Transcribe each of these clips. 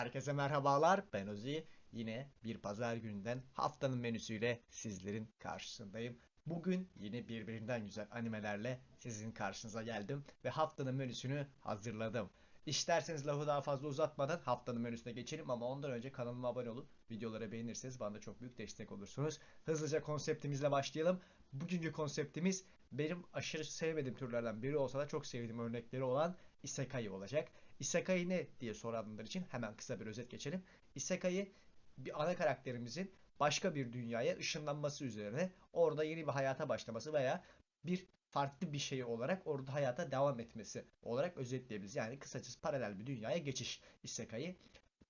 Herkese merhabalar. Ben Ozi. Yine bir pazar gününden haftanın menüsüyle sizlerin karşısındayım. Bugün yine birbirinden güzel animelerle sizin karşınıza geldim ve haftanın menüsünü hazırladım. İsterseniz lafı daha fazla uzatmadan haftanın menüsüne geçelim ama ondan önce kanalıma abone olup videoları beğenirseniz bana çok büyük destek olursunuz. Hızlıca konseptimizle başlayalım. Bugünkü konseptimiz benim aşırı sevmediğim türlerden biri olsa da çok sevdiğim örnekleri olan Isekai olacak. Isekai ne diye soranlar için hemen kısa bir özet geçelim. Isekai bir ana karakterimizin başka bir dünyaya ışınlanması üzerine orada yeni bir hayata başlaması veya bir farklı bir şey olarak orada hayata devam etmesi olarak özetleyebiliriz. Yani kısacası paralel bir dünyaya geçiş Isekai.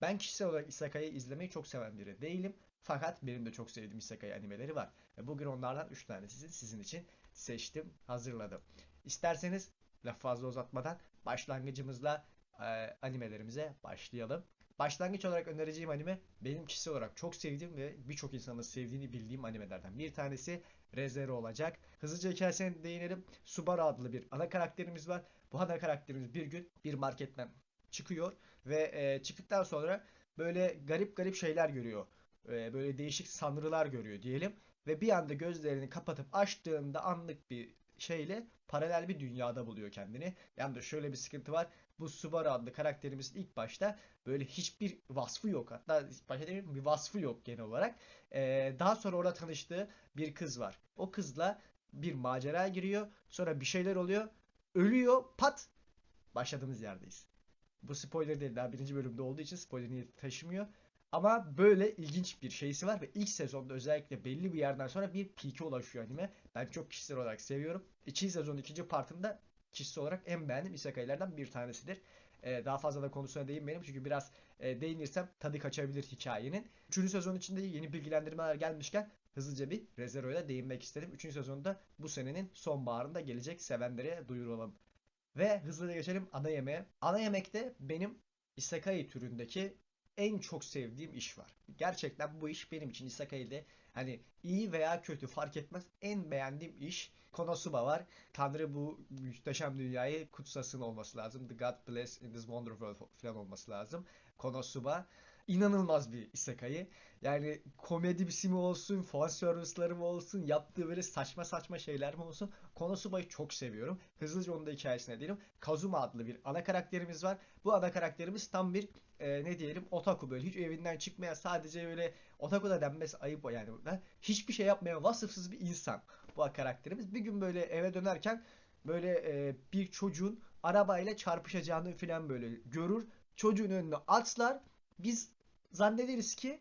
Ben kişisel olarak Isekai'yi izlemeyi çok seven biri değilim. Fakat benim de çok sevdiğim Isekai animeleri var. Ve bugün onlardan 3 tanesini sizin için seçtim, hazırladım. İsterseniz laf fazla uzatmadan başlangıcımızla e, animelerimize başlayalım. Başlangıç olarak önereceğim anime benim kişisel olarak çok sevdiğim ve birçok insanın sevdiğini bildiğim animelerden bir tanesi Re:Zero olacak. Hızlıca hikayesine değinelim. Subaru adlı bir ana karakterimiz var. Bu ana karakterimiz bir gün bir marketten çıkıyor ve e, çıktıktan sonra böyle garip garip şeyler görüyor. E, böyle değişik sanrılar görüyor diyelim ve bir anda gözlerini kapatıp açtığında anlık bir şeyle paralel bir dünyada buluyor kendini. Yani da şöyle bir sıkıntı var. Bu Subaru adlı karakterimizin ilk başta böyle hiçbir vasfı yok. Hatta başta demeyeyim bir vasfı yok genel olarak. Ee, daha sonra orada tanıştığı bir kız var. O kızla bir macera giriyor. Sonra bir şeyler oluyor. Ölüyor. Pat. Başladığımız yerdeyiz. Bu spoiler değil. Daha birinci bölümde olduğu için spoiler niyeti taşımıyor. Ama böyle ilginç bir şeysi var ve ilk sezonda özellikle belli bir yerden sonra bir peak'e ulaşıyor anime. Ben çok kişisel olarak seviyorum. İkinci sezonun ikinci partında kişisel olarak en beğendiğim isekai'lerden bir tanesidir. Ee, daha fazla da konusuna değinmeyelim çünkü biraz e, değinirsem tadı kaçabilir hikayenin. Üçüncü sezon içinde yeni bilgilendirmeler gelmişken hızlıca bir Rezero'ya değinmek istedim. Üçüncü sezonda bu senenin sonbaharında gelecek sevenlere duyuralım. Ve hızlıca geçelim ana yemeğe. Ana yemekte benim Isekai türündeki en çok sevdiğim iş var. Gerçekten bu iş benim için Isekai'de hani iyi veya kötü fark etmez en beğendiğim iş Konosuba var. Tanrı bu muhteşem dünyayı kutsasın olması lazım. The God bless in this wonderful falan olması lazım. Konosuba inanılmaz bir isekai. Yani komedi bir mi olsun, fan service'ları mı olsun, yaptığı böyle saçma saçma şeyler mi olsun. Konosuba'yı çok seviyorum. Hızlıca onun da hikayesine diyelim. Kazuma adlı bir ana karakterimiz var. Bu ana karakterimiz tam bir e, ne diyelim otaku böyle hiç evinden çıkmayan sadece böyle otaku da denmesi ayıp o yani. Hiçbir şey yapmayan vasıfsız bir insan bu karakterimiz. Bir gün böyle eve dönerken böyle e, bir çocuğun arabayla çarpışacağını falan böyle görür. Çocuğun önüne atlar. Biz zannederiz ki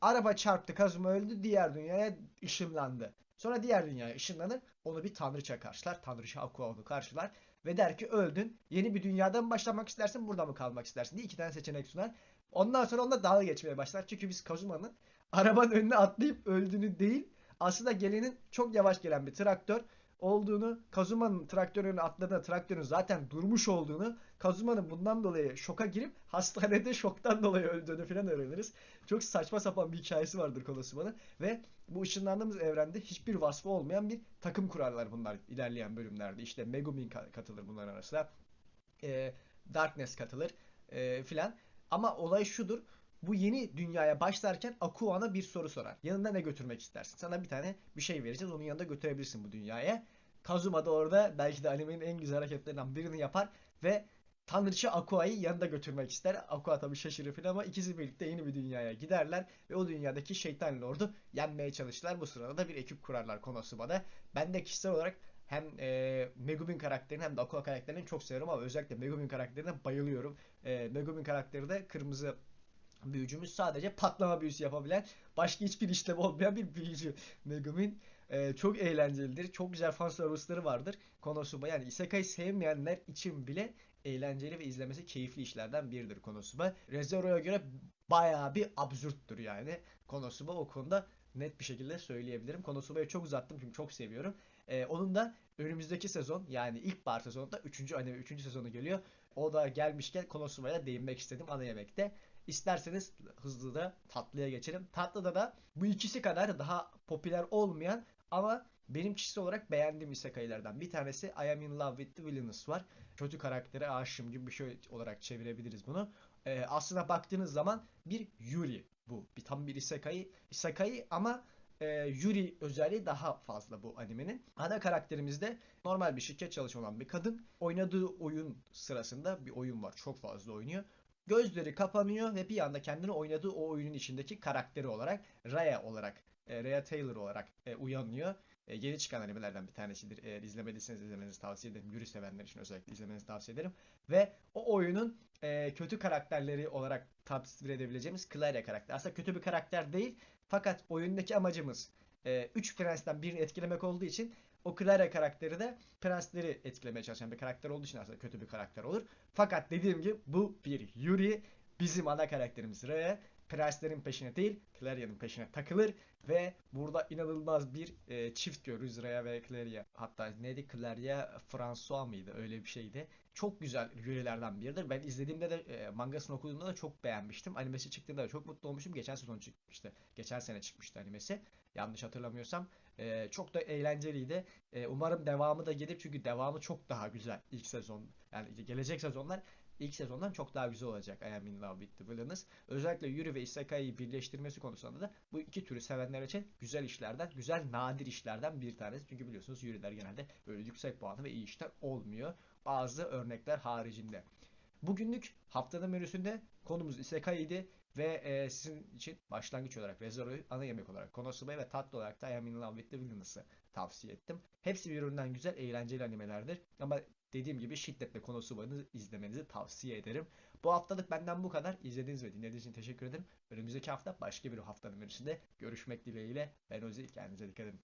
araba çarptı, Kazuma öldü, diğer dünyaya ışınlandı. Sonra diğer dünyaya ışınlanır. Onu bir tanrıça karşılar. Tanrıça Aqua onu karşılar. Ve der ki öldün. Yeni bir dünyadan mı başlamak istersin, burada mı kalmak istersin diye iki tane seçenek sunar. Ondan sonra onunla dalga geçmeye başlar. Çünkü biz Kazuma'nın arabanın önüne atlayıp öldüğünü değil, aslında gelenin çok yavaş gelen bir traktör olduğunu, Kazuma'nın traktörünü atladığında traktörün zaten durmuş olduğunu, Kazuma'nın bundan dolayı şoka girip hastanede şoktan dolayı öldüğünü falan öğreniriz. Çok saçma sapan bir hikayesi vardır Konosuma'nın ve bu ışınlandığımız evrende hiçbir vasfı olmayan bir takım kurarlar bunlar ilerleyen bölümlerde. İşte Megumin katılır bunların arasında. E, Darkness katılır e, filan. Ama olay şudur bu yeni dünyaya başlarken Akuan'a bir soru sorar. Yanında ne götürmek istersin? Sana bir tane bir şey vereceğiz. Onun yanında götürebilirsin bu dünyaya. Kazuma da orada belki de animenin en güzel hareketlerinden birini yapar ve Tanrıça Akua'yı yanında götürmek ister. Aqua tabi şaşırır falan ama ikisi birlikte yeni bir dünyaya giderler ve o dünyadaki şeytan lordu yenmeye çalışırlar. Bu sırada da bir ekip kurarlar Konosuba'da. Ben de kişisel olarak hem e, Megumin karakterini hem de Aqua karakterini çok seviyorum ama özellikle Megumin karakterine bayılıyorum. E, Megumin karakteri de kırmızı büyücümüz sadece patlama büyüsü yapabilen başka hiçbir işlev olmayan bir büyücü. Megumin e, çok eğlencelidir. Çok güzel fan service'ları vardır. Konosuba yani Isekai sevmeyenler için bile eğlenceli ve izlemesi keyifli işlerden biridir Konosuba. Rezero'ya göre bayağı bir absürttür yani. Konosuba o konuda net bir şekilde söyleyebilirim. Konosuba'yı çok uzattım çünkü çok seviyorum. Ee, onun da önümüzdeki sezon yani ilk bar sezonunda 3. anime 3. sezonu geliyor. O da gelmişken Konosuba'ya değinmek istedim ana yemekte. İsterseniz hızlı da tatlıya geçelim. Tatlıda da bu ikisi kadar daha popüler olmayan ama benim kişisel olarak beğendiğim isekai'lerden bir tanesi I Am In Love With The Villainous var. Kötü karaktere aşığım gibi bir şey olarak çevirebiliriz bunu. e, aslında baktığınız zaman bir Yuri bu. Bir tam bir isekai. Isekai ama e, Yuri özelliği daha fazla bu animenin. Ana karakterimizde normal bir şirket çalışan olan bir kadın. Oynadığı oyun sırasında bir oyun var. Çok fazla oynuyor. Gözleri kapanıyor ve bir anda kendini oynadığı o oyunun içindeki karakteri olarak Raya olarak, e, Raya Taylor olarak e, uyanıyor. E, yeni çıkan animelerden bir tanesidir. Eğer izlemediyseniz izlemenizi tavsiye ederim. Yuri sevenler için özellikle izlemenizi tavsiye ederim. Ve o oyunun e, kötü karakterleri olarak tasvir edebileceğimiz Claria karakter. Aslında kötü bir karakter değil. Fakat oyundaki amacımız 3 prensten birini etkilemek olduğu için o Clara karakteri de prensleri etkilemeye çalışan bir karakter olduğu için aslında kötü bir karakter olur. Fakat dediğim gibi bu bir Yuri. Bizim ana karakterimiz Rhea. Prenslerin peşine değil, Claria'nın peşine takılır ve burada inanılmaz bir e, çift görürüz Rhea ve Claria. Hatta neydi? Claria François mıydı? Öyle bir şeydi. Çok güzel Yuri'lerden biridir. Ben izlediğimde de e, mangasını okuduğumda da çok beğenmiştim. Animesi çıktığında da çok mutlu olmuştum. Geçen sezon çıkmıştı. Geçen sene çıkmıştı animesi. Yanlış hatırlamıyorsam. E, çok da eğlenceliydi. E, umarım devamı da gelir çünkü devamı çok daha güzel ilk sezon. Yani gelecek sezonlar ilk sezondan çok daha güzel olacak I Am In Love With The Villainous. Özellikle Yuri ve Isekai'yi birleştirmesi konusunda da bu iki türü sevenler için güzel işlerden, güzel nadir işlerden bir tanesi. Çünkü biliyorsunuz Yuri'ler genelde böyle yüksek puanlı ve iyi işler olmuyor. Bazı örnekler haricinde. Bugünlük haftanın menüsünde konumuz Isekai'ydi ve e, sizin için başlangıç olarak Rezaro'yu ana yemek olarak Konosuba ve tatlı olarak da I Am In Love With The Villainous'ı tavsiye ettim. Hepsi birbirinden güzel, eğlenceli animelerdir. Ama dediğim gibi şiddetle Konosuba'nı izlemenizi tavsiye ederim. Bu haftalık benden bu kadar. İzlediğiniz ve dinlediğiniz için teşekkür ederim. Önümüzdeki hafta başka bir haftanın menüsünde görüşmek dileğiyle. Ben Ozi. Kendinize dikkat edin.